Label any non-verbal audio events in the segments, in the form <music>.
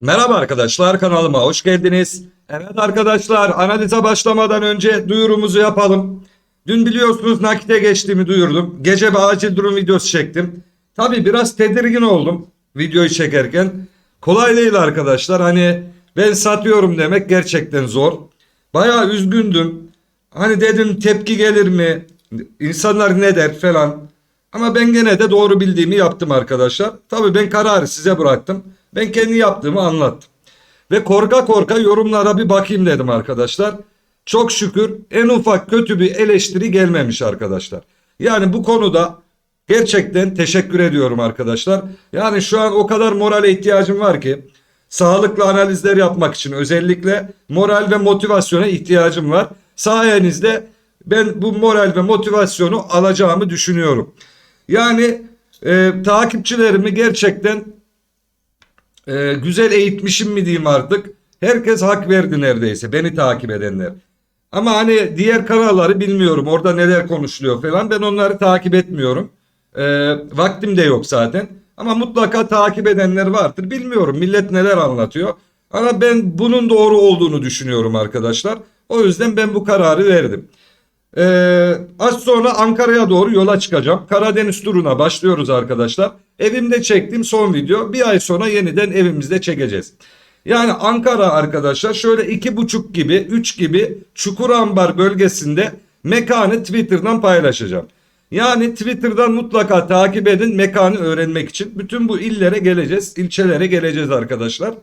Merhaba arkadaşlar kanalıma hoş geldiniz. Evet arkadaşlar analize başlamadan önce duyurumuzu yapalım. Dün biliyorsunuz nakite geçtiğimi duyurdum. Gece bir acil durum videosu çektim. Tabi biraz tedirgin oldum videoyu çekerken. Kolay değil arkadaşlar hani ben satıyorum demek gerçekten zor. Bayağı üzgündüm. Hani dedim tepki gelir mi? İnsanlar ne der falan. Ama ben gene de doğru bildiğimi yaptım arkadaşlar. Tabii ben kararı size bıraktım. Ben kendi yaptığımı anlattım. Ve korka korka yorumlara bir bakayım dedim arkadaşlar. Çok şükür en ufak kötü bir eleştiri gelmemiş arkadaşlar. Yani bu konuda gerçekten teşekkür ediyorum arkadaşlar. Yani şu an o kadar morale ihtiyacım var ki sağlıklı analizler yapmak için özellikle moral ve motivasyona ihtiyacım var. Sayenizde ben bu moral ve motivasyonu alacağımı düşünüyorum. Yani e, takipçilerimi gerçekten e, güzel eğitmişim mi diyeyim artık. Herkes hak verdi neredeyse beni takip edenler. Ama hani diğer kanalları bilmiyorum orada neler konuşuluyor falan ben onları takip etmiyorum. E, vaktim de yok zaten. Ama mutlaka takip edenler vardır. Bilmiyorum millet neler anlatıyor. Ama ben bunun doğru olduğunu düşünüyorum arkadaşlar. O yüzden ben bu kararı verdim. Ee, az sonra Ankara'ya doğru yola çıkacağım. Karadeniz turuna başlıyoruz arkadaşlar. Evimde çektiğim son video. Bir ay sonra yeniden evimizde çekeceğiz. Yani Ankara arkadaşlar şöyle iki buçuk gibi, üç gibi Çukurambar bölgesinde mekanı Twitter'dan paylaşacağım. Yani Twitter'dan mutlaka takip edin mekanı öğrenmek için. Bütün bu illere geleceğiz, ilçelere geleceğiz arkadaşlar.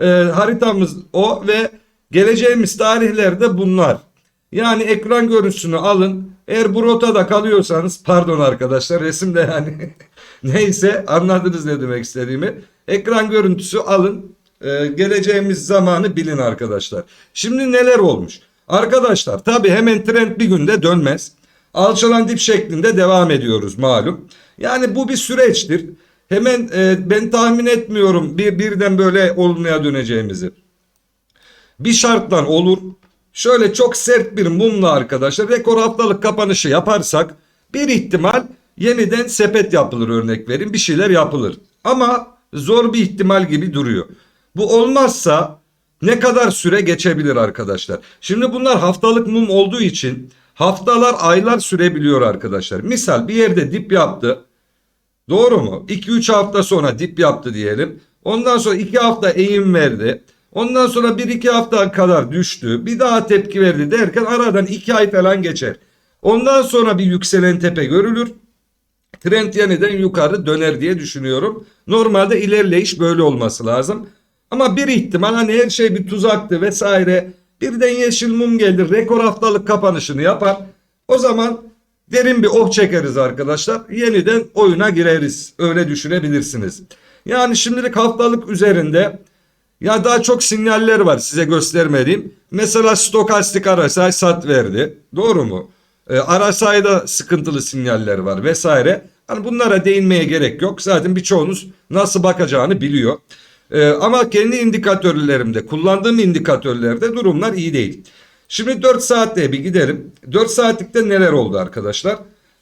Ee, haritamız o ve geleceğimiz tarihlerde bunlar. Yani ekran görüntüsünü alın. Eğer bu rotada kalıyorsanız pardon arkadaşlar resimde yani <laughs> neyse anladınız ne demek istediğimi. Ekran görüntüsü alın. Ee, geleceğimiz zamanı bilin arkadaşlar. Şimdi neler olmuş? Arkadaşlar tabi hemen trend bir günde dönmez. Alçalan dip şeklinde devam ediyoruz malum. Yani bu bir süreçtir. Hemen e, ben tahmin etmiyorum bir birden böyle olmaya döneceğimizi. Bir şartla olur. Şöyle çok sert bir mumla arkadaşlar rekor haftalık kapanışı yaparsak bir ihtimal yeniden sepet yapılır örnek verin bir şeyler yapılır. Ama zor bir ihtimal gibi duruyor. Bu olmazsa ne kadar süre geçebilir arkadaşlar? Şimdi bunlar haftalık mum olduğu için haftalar aylar sürebiliyor arkadaşlar. Misal bir yerde dip yaptı. Doğru mu? 2-3 hafta sonra dip yaptı diyelim. Ondan sonra 2 hafta eğim verdi. Ondan sonra 1-2 hafta kadar düştü. Bir daha tepki verdi derken aradan 2 ay falan geçer. Ondan sonra bir yükselen tepe görülür. Trend yeniden yukarı döner diye düşünüyorum. Normalde ilerleyiş böyle olması lazım. Ama bir ihtimal hani her şey bir tuzaktı vesaire. Birden yeşil mum gelir rekor haftalık kapanışını yapar. O zaman derin bir oh çekeriz arkadaşlar. Yeniden oyuna gireriz. Öyle düşünebilirsiniz. Yani şimdilik haftalık üzerinde ya daha çok sinyaller var size göstermediğim. Mesela stokastik RSI sat verdi. Doğru mu? E, RSI'da sıkıntılı sinyaller var vesaire. Hani bunlara değinmeye gerek yok. Zaten birçoğunuz nasıl bakacağını biliyor. E, ama kendi indikatörlerimde, kullandığım indikatörlerde durumlar iyi değil. Şimdi 4 saatte bir gidelim. 4 saatlikte neler oldu arkadaşlar?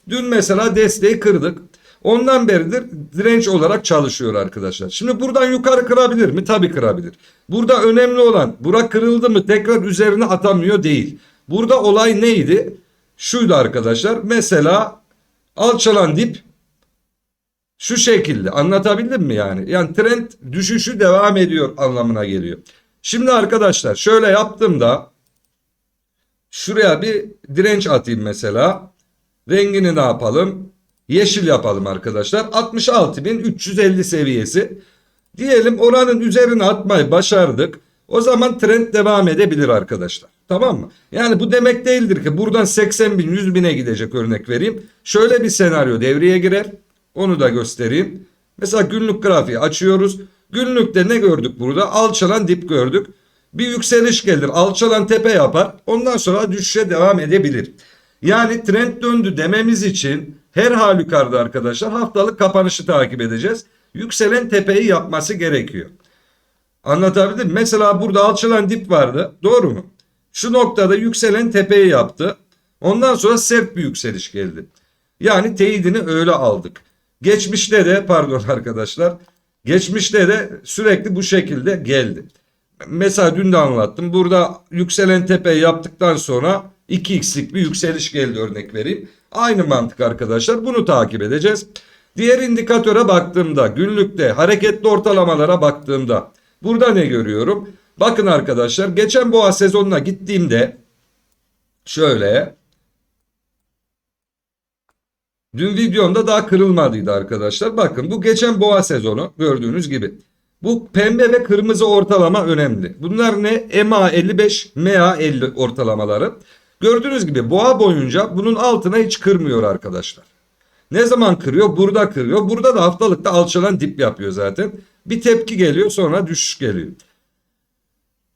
Dün mesela desteği kırdık. Ondan beridir direnç olarak çalışıyor arkadaşlar. Şimdi buradan yukarı kırabilir mi? Tabii kırabilir. Burada önemli olan bura kırıldı mı tekrar üzerine atamıyor değil. Burada olay neydi? Şuydu arkadaşlar. Mesela alçalan dip şu şekilde anlatabildim mi yani? Yani trend düşüşü devam ediyor anlamına geliyor. Şimdi arkadaşlar şöyle yaptığımda şuraya bir direnç atayım mesela. Rengini ne yapalım? Yeşil yapalım arkadaşlar. 66.350 seviyesi. Diyelim oranın üzerine atmayı başardık. O zaman trend devam edebilir arkadaşlar. Tamam mı? Yani bu demek değildir ki buradan 80 bin 100 bine gidecek örnek vereyim. Şöyle bir senaryo devreye girer. Onu da göstereyim. Mesela günlük grafiği açıyoruz. Günlükte ne gördük burada? Alçalan dip gördük. Bir yükseliş gelir. Alçalan tepe yapar. Ondan sonra düşüşe devam edebilir. Yani trend döndü dememiz için her halükarda arkadaşlar haftalık kapanışı takip edeceğiz. Yükselen tepeyi yapması gerekiyor. Anlatabildim? Mesela burada alçalan dip vardı. Doğru mu? Şu noktada yükselen tepeyi yaptı. Ondan sonra sert bir yükseliş geldi. Yani teyidini öyle aldık. Geçmişte de pardon <laughs> arkadaşlar Geçmişte de sürekli bu şekilde geldi. Mesela dün de anlattım. Burada yükselen tepeyi yaptıktan sonra 2x'lik bir yükseliş geldi örnek vereyim. Aynı mantık arkadaşlar. Bunu takip edeceğiz. Diğer indikatöre baktığımda günlükte hareketli ortalamalara baktığımda burada ne görüyorum? Bakın arkadaşlar geçen boğa sezonuna gittiğimde şöyle dün videomda daha kırılmadıydı arkadaşlar. Bakın bu geçen boğa sezonu gördüğünüz gibi. Bu pembe ve kırmızı ortalama önemli. Bunlar ne? MA 55, MA 50 ortalamaları. Gördüğünüz gibi boğa boyunca bunun altına hiç kırmıyor arkadaşlar. Ne zaman kırıyor? Burada kırıyor. Burada da haftalıkta alçalan dip yapıyor zaten. Bir tepki geliyor sonra düşüş geliyor.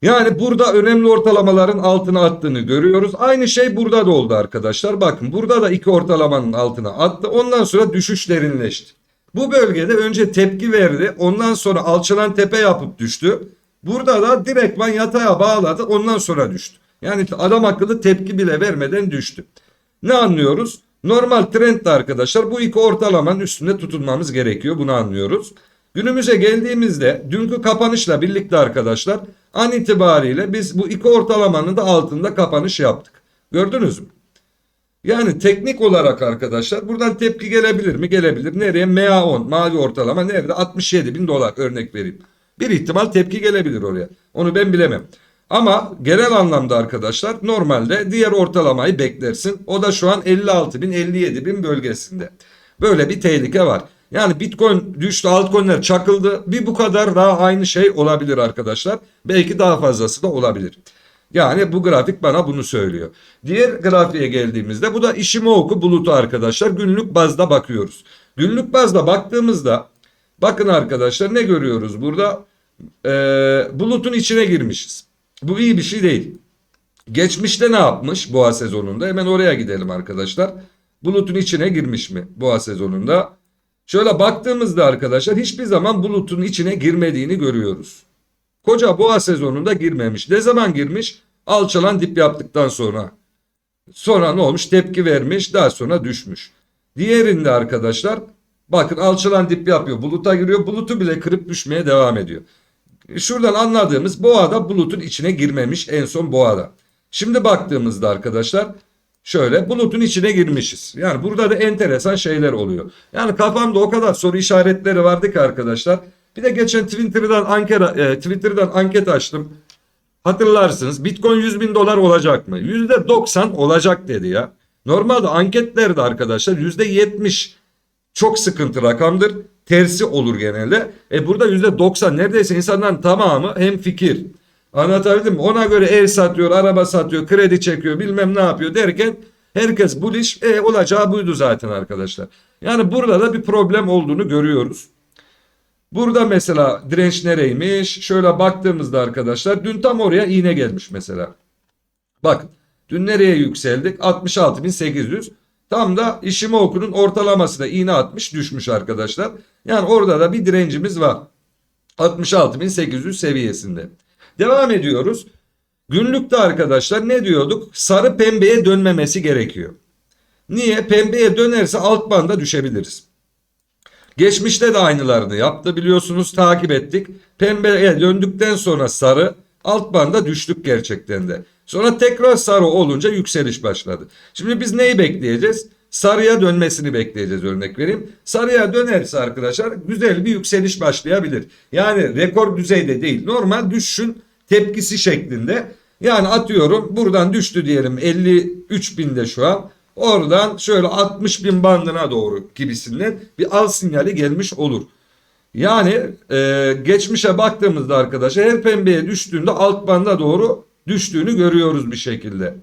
Yani burada önemli ortalamaların altına attığını görüyoruz. Aynı şey burada da oldu arkadaşlar. Bakın burada da iki ortalamanın altına attı. Ondan sonra düşüş derinleşti. Bu bölgede önce tepki verdi. Ondan sonra alçalan tepe yapıp düştü. Burada da direktman yataya bağladı. Ondan sonra düştü. Yani adam akıllı tepki bile vermeden düştü. Ne anlıyoruz? Normal trend de arkadaşlar bu iki ortalamanın üstünde tutunmamız gerekiyor. Bunu anlıyoruz. Günümüze geldiğimizde dünkü kapanışla birlikte arkadaşlar an itibariyle biz bu iki ortalamanın da altında kapanış yaptık. Gördünüz mü? Yani teknik olarak arkadaşlar buradan tepki gelebilir mi? Gelebilir. Nereye? MA10 mavi ortalama nerede? 67 bin dolar örnek vereyim. Bir ihtimal tepki gelebilir oraya. Onu ben bilemem. Ama genel anlamda arkadaşlar normalde diğer ortalamayı beklersin. O da şu an 56 bin 57 bin bölgesinde. Böyle bir tehlike var. Yani Bitcoin düştü altcoin'ler çakıldı. Bir bu kadar daha aynı şey olabilir arkadaşlar. Belki daha fazlası da olabilir. Yani bu grafik bana bunu söylüyor. Diğer grafiğe geldiğimizde bu da Ishimoku bulutu arkadaşlar. Günlük bazda bakıyoruz. Günlük bazda baktığımızda bakın arkadaşlar ne görüyoruz burada? Ee, bulutun içine girmişiz. Bu iyi bir şey değil. Geçmişte ne yapmış boğa sezonunda? Hemen oraya gidelim arkadaşlar. Bulutun içine girmiş mi boğa sezonunda? Şöyle baktığımızda arkadaşlar hiçbir zaman bulutun içine girmediğini görüyoruz. Koca boğa sezonunda girmemiş. Ne zaman girmiş? Alçalan dip yaptıktan sonra. Sonra ne olmuş? Tepki vermiş. Daha sonra düşmüş. Diğerinde arkadaşlar bakın alçalan dip yapıyor. Buluta giriyor. Bulutu bile kırıp düşmeye devam ediyor. Şuradan anladığımız boğada bulutun içine girmemiş en son boğada. Şimdi baktığımızda arkadaşlar şöyle bulutun içine girmişiz. Yani burada da enteresan şeyler oluyor. Yani kafamda o kadar soru işaretleri vardı ki arkadaşlar. Bir de geçen Twitter'dan anket, e, Twitter'dan anket açtım. Hatırlarsınız Bitcoin 100 bin dolar olacak mı? %90 olacak dedi ya. Normalde anketlerde arkadaşlar %70 çok sıkıntı rakamdır. Tersi olur genelde. E burada %90 neredeyse insanların tamamı hem fikir. Anlatabildim mi? Ona göre ev satıyor, araba satıyor, kredi çekiyor, bilmem ne yapıyor derken herkes bu iş e, olacağı buydu zaten arkadaşlar. Yani burada da bir problem olduğunu görüyoruz. Burada mesela direnç nereymiş? Şöyle baktığımızda arkadaşlar dün tam oraya iğne gelmiş mesela. Bak dün nereye yükseldik? 66.800. Tam da Ishimoku'nun ortalamasına iğne atmış düşmüş arkadaşlar. Yani orada da bir direncimiz var. 66.800 seviyesinde. Devam ediyoruz. Günlükte arkadaşlar ne diyorduk? Sarı pembeye dönmemesi gerekiyor. Niye? Pembeye dönerse alt banda düşebiliriz. Geçmişte de aynılarını yaptı biliyorsunuz takip ettik. Pembeye döndükten sonra sarı alt banda düştük gerçekten de. Sonra tekrar sarı olunca yükseliş başladı. Şimdi biz neyi bekleyeceğiz? Sarıya dönmesini bekleyeceğiz örnek vereyim. Sarıya dönerse arkadaşlar güzel bir yükseliş başlayabilir. Yani rekor düzeyde değil normal düşüşün tepkisi şeklinde. Yani atıyorum buradan düştü diyelim 53 binde şu an. Oradan şöyle 60 bin bandına doğru gibisinden bir al sinyali gelmiş olur. Yani e, geçmişe baktığımızda arkadaşlar her pembeye düştüğünde alt banda doğru düştüğünü görüyoruz bir şekilde.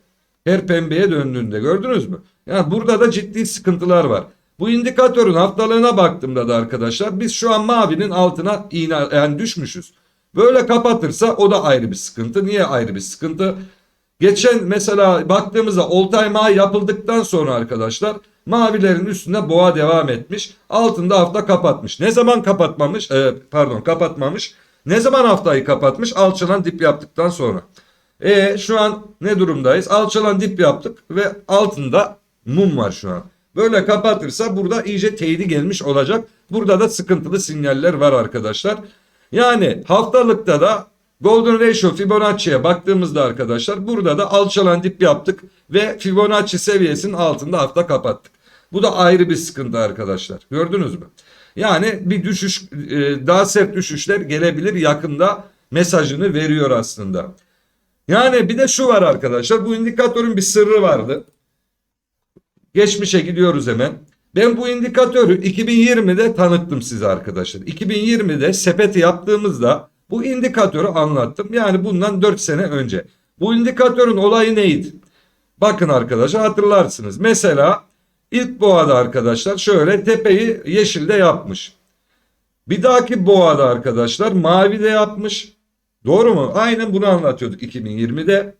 Her pembeye döndüğünde gördünüz mü? Yani burada da ciddi sıkıntılar var. Bu indikatörün haftalığına baktığımda da arkadaşlar biz şu an mavinin altına iğne yani düşmüşüz. Böyle kapatırsa o da ayrı bir sıkıntı. Niye ayrı bir sıkıntı? Geçen mesela baktığımızda time high yapıldıktan sonra arkadaşlar mavilerin üstünde boğa devam etmiş. Altında hafta kapatmış. Ne zaman kapatmamış? Ee, pardon kapatmamış. Ne zaman haftayı kapatmış? Alçalan dip yaptıktan sonra. E şu an ne durumdayız? Alçalan dip yaptık ve altında mum var şu an. Böyle kapatırsa burada iyice teyidi gelmiş olacak. Burada da sıkıntılı sinyaller var arkadaşlar. Yani haftalıkta da Golden Ratio Fibonacci'ye baktığımızda arkadaşlar burada da alçalan dip yaptık ve Fibonacci seviyesinin altında hafta kapattık. Bu da ayrı bir sıkıntı arkadaşlar. Gördünüz mü? Yani bir düşüş e, daha sert düşüşler gelebilir yakında mesajını veriyor aslında. Yani bir de şu var arkadaşlar bu indikatörün bir sırrı vardı. Geçmişe gidiyoruz hemen. Ben bu indikatörü 2020'de tanıttım size arkadaşlar. 2020'de sepeti yaptığımızda bu indikatörü anlattım. Yani bundan 4 sene önce. Bu indikatörün olayı neydi? Bakın arkadaşlar hatırlarsınız. Mesela ilk boğada arkadaşlar şöyle tepeyi yeşilde yapmış. Bir dahaki boğada arkadaşlar mavi de yapmış. Doğru mu? Aynen bunu anlatıyorduk 2020'de.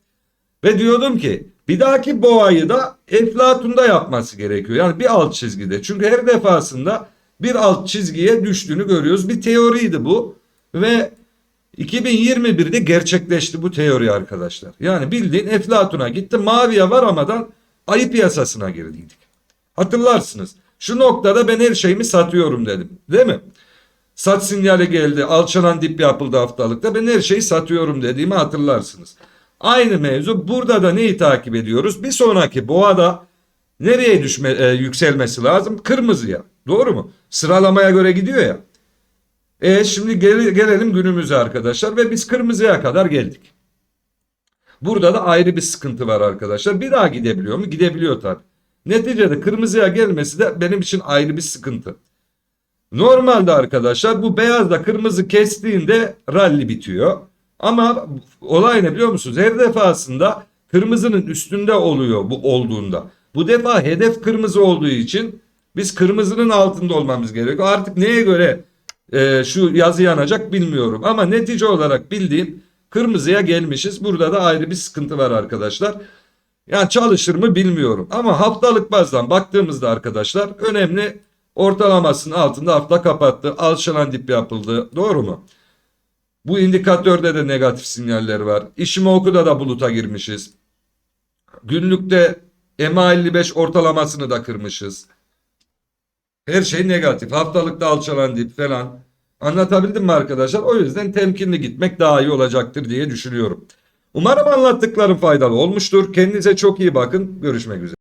Ve diyordum ki bir dahaki boğayı da Eflatun'da yapması gerekiyor. Yani bir alt çizgide. Çünkü her defasında bir alt çizgiye düştüğünü görüyoruz. Bir teoriydi bu. Ve 2021'de gerçekleşti bu teori arkadaşlar. Yani bildiğin Eflatun'a gitti. Maviye varamadan ayı piyasasına girdiydik. Hatırlarsınız. Şu noktada ben her şeyimi satıyorum dedim. Değil mi? Sat sinyali geldi. Alçalan dip yapıldı haftalıkta. Ben her şeyi satıyorum dediğimi hatırlarsınız. Aynı mevzu. Burada da neyi takip ediyoruz? Bir sonraki boğada nereye düşme, e, yükselmesi lazım? Kırmızıya. Doğru mu? Sıralamaya göre gidiyor ya. E şimdi gel- gelelim günümüze arkadaşlar ve biz kırmızıya kadar geldik. Burada da ayrı bir sıkıntı var arkadaşlar. Bir daha gidebiliyor mu? Gidebiliyor tabii. Neticede kırmızıya gelmesi de benim için ayrı bir sıkıntı. Normalde arkadaşlar bu beyazla kırmızı kestiğinde rally bitiyor. Ama olay ne biliyor musunuz? Her defasında kırmızının üstünde oluyor bu olduğunda. Bu defa hedef kırmızı olduğu için biz kırmızının altında olmamız gerekiyor. Artık neye göre e, şu yazı yanacak bilmiyorum. Ama netice olarak bildiğim kırmızıya gelmişiz. Burada da ayrı bir sıkıntı var arkadaşlar. Yani çalışır mı bilmiyorum. Ama haftalık bazdan baktığımızda arkadaşlar önemli ortalamasının altında hafta kapattı. Alçalan dip yapıldı. Doğru mu? Bu indikatörde de negatif sinyaller var. İşimoku'da da buluta girmişiz. Günlükte MA55 ortalamasını da kırmışız. Her şey negatif. Haftalıkta alçalan dip falan. Anlatabildim mi arkadaşlar? O yüzden temkinli gitmek daha iyi olacaktır diye düşünüyorum. Umarım anlattıklarım faydalı olmuştur. Kendinize çok iyi bakın. Görüşmek üzere.